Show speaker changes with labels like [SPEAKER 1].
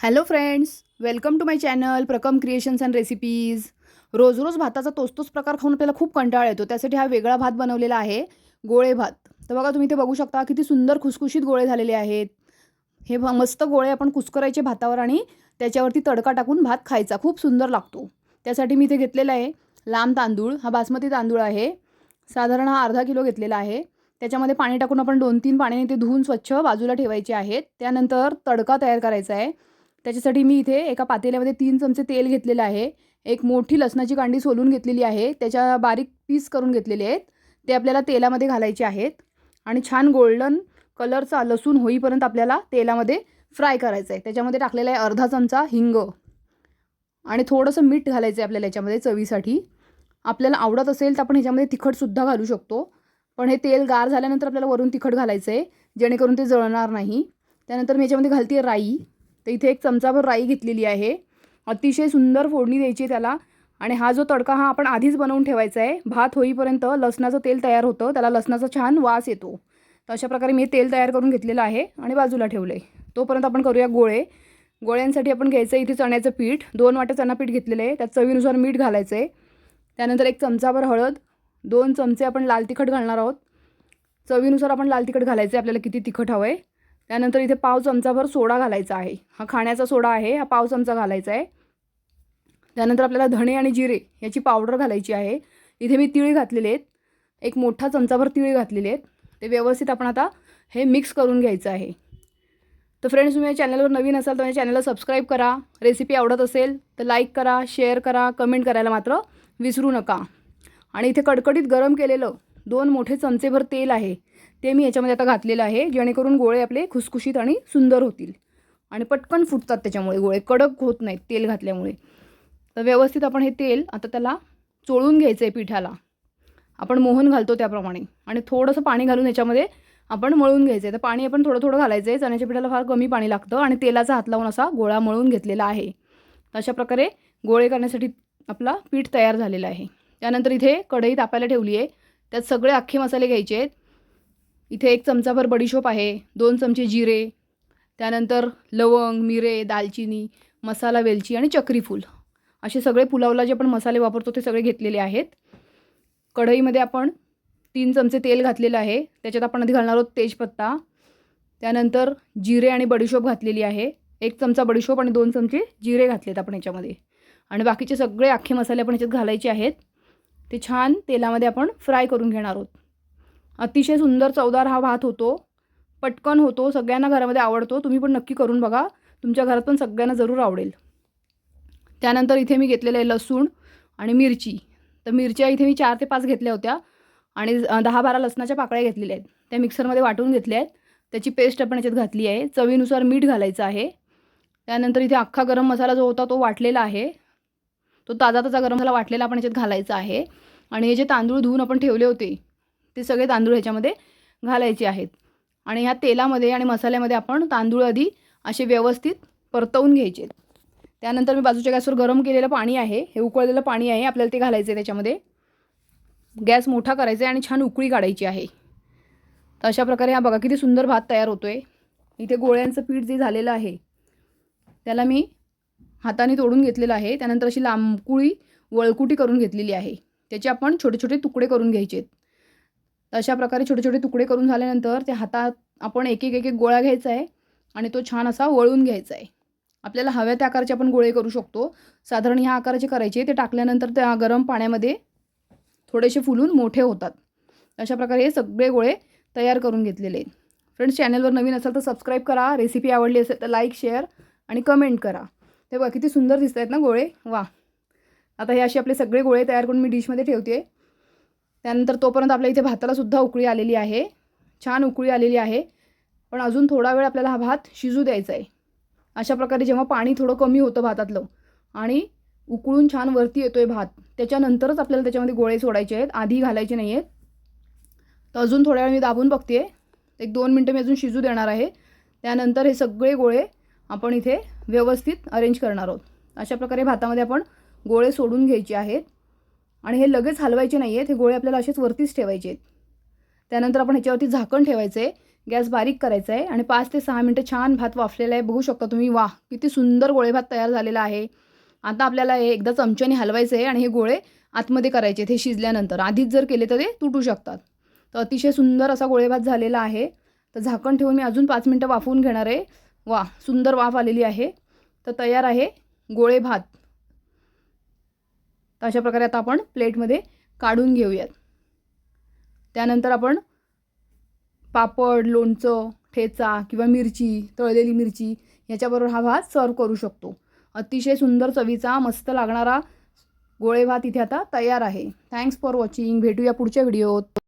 [SPEAKER 1] Hello friends welcome to my channel Prakam creations and recipes रोज रोज भाताचा तोच तोच प्रकार खाऊन आपल्याला खूप कंटाळा येतो. त्यासाठी हा वेगळा भात बनवलेला आहे गोळे भात. तर बघा तुम्ही ते बघू शकता किती सुंदर खुसखुशीत गोळे झालेले आहेत. हे मस्त गोळे आपण कुस्करायचे भातावर आणि त्याच्यावरती तडका टाकून भात खायचा. खूप सुंदर लागतो. त्यासाठी मी इथे घेतलेला आहे लांब तांदूळ. हा बासमती तांदूळ आहे. साधारण हा अर्धा किलो घेतलेला आहे. त्याच्यामध्ये पाणी टाकून आपण दोन तीन पाण्याने ते धुवून स्वच्छ बाजूला ठेवायचे आहेत. त्यानंतर तडका तयार करायचा आहे. त्याच्यासाठी मी इथे एका पातेल्यामध्ये तीन चमचे तेल घेतलेलं आहे. एक मोठी लसणाची कांडी सोलून घेतलेली आहे. त्याच्या बारीक पीस करून घेतलेले आहेत. ते आपल्याला तेलामध्ये घालायचे आहेत. आणि छान गोल्डन कलरचा लसूण होईपर्यंत आपल्याला तेलामध्ये फ्राय करायचं आहे त्याच्यामध्ये टाकलेला आहे अर्धा चमचा हिंग. आणि थोडंसं मीठ घालायचं आहे आपल्याला याच्यामध्ये चवीसाठी. आपल्याला आवडत असेल तर आपण ह्याच्यामध्ये तिखटसुद्धा घालू शकतो. पण हे तेल गार झाल्यानंतर आपल्याला वरून तिखट घालायचं आहे जेणेकरून ते जळणार नाही. त्यानंतर मी याच्यामध्ये घालते राई. तर इथे एक चमचाभर राई घेतलेली आहे. अतिशय सुंदर फोडणी द्यायची त्याला. आणि हा जो तडका हा आपण आधीच बनवून ठेवायचा आहे. भात होईपर्यंत लसणाचं तेल तयार होतं. त्याला लसणाचा छान वास येतो. तर अशा प्रकारे मी तेल तयार करून घेतलेलं आहे आणि बाजूला ठेवलं आहे तोपर्यंत आपण करूया गोळे. गोळ्यांसाठी आपण घ्यायचं आहे इथे चण्याचं पीठ. दोन वाटे चणा पीठ घेतलेलं आहे. त्यात चवीनुसार मीठ घालायचं आहे त्यानंतर एक चमचाभर हळद. दोन चमचे आपण लाल तिखट घालणार आहोत. चवीनुसार आपण लाल तिखट घालायचं आहे आपल्याला किती तिखट हवं आहे त्यानंतर इथे पाव चमचाभर सोडा घालायचा आहे. हा खाण्याचा सोडा आहे हा पाव चमचा घालायचा आहे. त्यानंतर आपल्याला धणे आणि जिरे याची पावडर घालायची आहे. इथे मी तिळी घातलेले आहेत. एक मोठा चमचाभर तिळ घातलेले आहेत. ते व्यवस्थित आपण आता हे मिक्स करून घ्यायचं आहे. तर फ्रेंड्स तुम्ही या चॅनलवर नवीन असाल तर माझ्या चॅनलला सबस्क्राईब करा. रेसिपी आवडत असेल तर लाईक करा शेअर करा कमेंट करायला मात्र विसरू नका. आणि इथे कडकडीत गरम केलेलं दोन मोठे चमचेभर तेल आहे. ते मी याच्यामध्ये आता घातलेलं आहे जेणेकरून गोळे आपले खुसखुशीत आणि सुंदर होतील. आणि पटकन फुटतात त्याच्यामुळे गोळे कडक होत नाहीत तेल घातल्यामुळे. तर व्यवस्थित आपण हे तेल आता त्याला चोळून घ्यायचं आहे पिठाला. आपण मोहन घालतो त्याप्रमाणे. आणि थोडंसं पाणी घालून याच्यामध्ये आपण मळून घ्यायचं आहे तर पाणी आपण थोडं थोडं घालायचं आहे चण्याच्या पिठाला फार कमी पाणी लागतं आणि तेलाचा हात लावून असा गोळा मळून घेतलेला आहे. तर अशा प्रकारे गोळे करण्यासाठी आपला पीठ तयार झालेला आहे. त्यानंतर इथे कढई तापायला ठेवली आहे त्यात सगळे अख्खे मसाले घ्यायचे आहेत. इथे एक चमचाभर बडीशोप आहे दोन चमचे जिरे त्यानंतर लवंग मिरे दालचिनी मसाला वेलची आणि चक्रीफूल असे सगळे पुलावला जे आपण मसाले वापरतो ते सगळे घेतलेले आहेत. कढईमध्ये आपण तीन चमचे तेल घातलेलं आहे. त्याच्यात आपण आधी घालणार आहोत तेजपत्ता. त्यानंतर जिरे आणि बडीशोप घातलेली आहे. एक चमचा बडीशोप आणि दोन चमचे जिरे घातलेत आपण याच्यामध्ये. आणि बाकीचे सगळे अख्खे मसाले आपण याच्यात घालायचे आहेत. ते छान तेलामध्ये आपण फ्राय करून घेणार आहोत. अतिशय सुंदर चवदार हा भात होतो. पटकन होतो. सगळ्यांना घरामध्ये आवडतो. तुम्ही पण नक्की करून बघा. तुमच्या घरात पण सगळ्यांना जरूर आवडेल. त्यानंतर इथे मी घेतलेलं आहे लसूण आणि मिरची. तर मिरच्या इथे मी चार ते पाच घेतल्या होत्या. आणि दहा बारा लसणाच्या पाकळ्या घेतलेल्या आहेत. त्या मिक्सरमध्ये वाटून घेतल्या आहेत. त्याची पेस्ट आपण याच्यात घातली आहे. चवीनुसार मीठ घालायचं आहे. त्यानंतर इथे अख्खा गरम मसाला जो होता तो वाटलेला आहे. तो ताजा ताजा गरम मसाला वाटलेला आपण याच्यात घालायचा आहे. आणि हे जे तांदूळ धुवून आपण ठेवले होते ते सगळे तांदूळ ह्याच्यामध्ये घालायचे आहेत. आणि ह्या तेलामध्ये आणि मसाल्यामध्ये आपण तांदूळ आधी असे व्यवस्थित परतवून घ्यायचे. त्यानंतर मी बाजूच्या गॅसवर गरम केलेलं पाणी आहे हे उकळलेलं पाणी आहे आपल्याला ते घालायचं आहे त्याच्यामध्ये. गॅस मोठा करायचा आहे आणि छान उकळी काढायची आहे. तर अशा प्रकारे हा बघा किती सुंदर भात तयार होतो आहे इथे गोळ्यांचं पीठ जे झालेलं आहे त्याला मी हाताने तोडून घेतलेलं आहे. त्यानंतर अशी लांबकुळी वळकुटी करून घेतलेली आहे. त्याचे आपण छोटे छोटे तुकडे करून घ्यायचे आहेत अशा प्रकारे छोटे छोटे तुकडे करून झाल्यानंतर त्या हातात आपण एक एक एक एक गोळा घ्यायचा आहे आणि तो छान असा वळून घ्यायचा आहे. आपल्याला हव्या त्या आकाराचे आपण गोळे करू शकतो. साधारण ह्या आकाराचे करायचे ते टाकल्यानंतर त्या गरम पाण्यामध्ये थोडेसे फुलून मोठे होतात. अशा प्रकारे हे सगळे गोळे तयार करून घेतलेले. आहेत फ्रेंड्स चॅनलवर नवीन असाल तर सबस्क्राईब करा. रेसिपी आवडली असेल तर लाईक शेअर आणि कमेंट करा. ते बघा किती सुंदर दिसत आहेत ना गोळे? वा आता हे असे आपले सगळे गोळे तयार करून मी डिशमध्ये ठेवते त्यानंतर तोपर्यंत आपल्या इथे भातालासुद्धा उकळी आलेली आहे. छान उकळी आलेली आहे. पण अजून थोडा वेळ आपल्याला हा भात शिजू द्यायचा आहे. अशा प्रकारे जेव्हा पाणी थोडं कमी होतं भातातलं आणि उकळून छान वरती येतो आहे भात त्याच्यानंतरच आपल्याला त्याच्यामध्ये गोळे सोडायचे आहेत आधी घालायचे नाही आहेत. तर अजून थोड्या वेळ मी दाबून बघते. एक दोन मिनटं मी अजून शिजू देणार आहे. त्यानंतर हे सगळे गोळे आपण इथे व्यवस्थित अरेंज करणार आहोत. अशा प्रकारे भातामध्ये आपण गोळे सोडून घ्यायचे आहेत. आणि हे लगेच हलवायचे नाही आहेत हे गोळे आपल्याला असेच वरतीच ठेवायचे आहेत त्यानंतर आपण ह्याच्यावरती झाकण ठेवायचं आहे गॅस बारीक करायचा आहे आणि पाच ते सहा मिनटं छान भात वाफलेला आहे. बघू शकता तुम्ही वा किती सुंदर गोळे भात तयार झालेला आहे. आता आपल्याला हे एकदा चमच्याने हलवायचं आहे आणि हे गोळे आतमध्ये करायचे हे शिजल्यानंतर. आधीच जर केले तर ते तुटू शकतात. तर अतिशय सुंदर असा गोळेभात झालेला आहे. तर झाकण ठेवून मी अजून पाच मिनटं वाफवून घेणार आहे. वा सुंदर वाफ आलेली आहे. तर तयार आहे गोळे भात तर अशा प्रकारे आता आपण प्लेटमध्ये काढून घेऊयात. त्यानंतर आपण पापड लोणचं ठेचा किंवा मिरची तळलेली मिरची याच्याबरोबर हा भात सर्व करू शकतो. अतिशय सुंदर चवीचा मस्त लागणारा गोळे भात इथे आता तयार आहे. थँक्स फॉर वॉचिंग भेटूया पुढच्या व्हिडिओत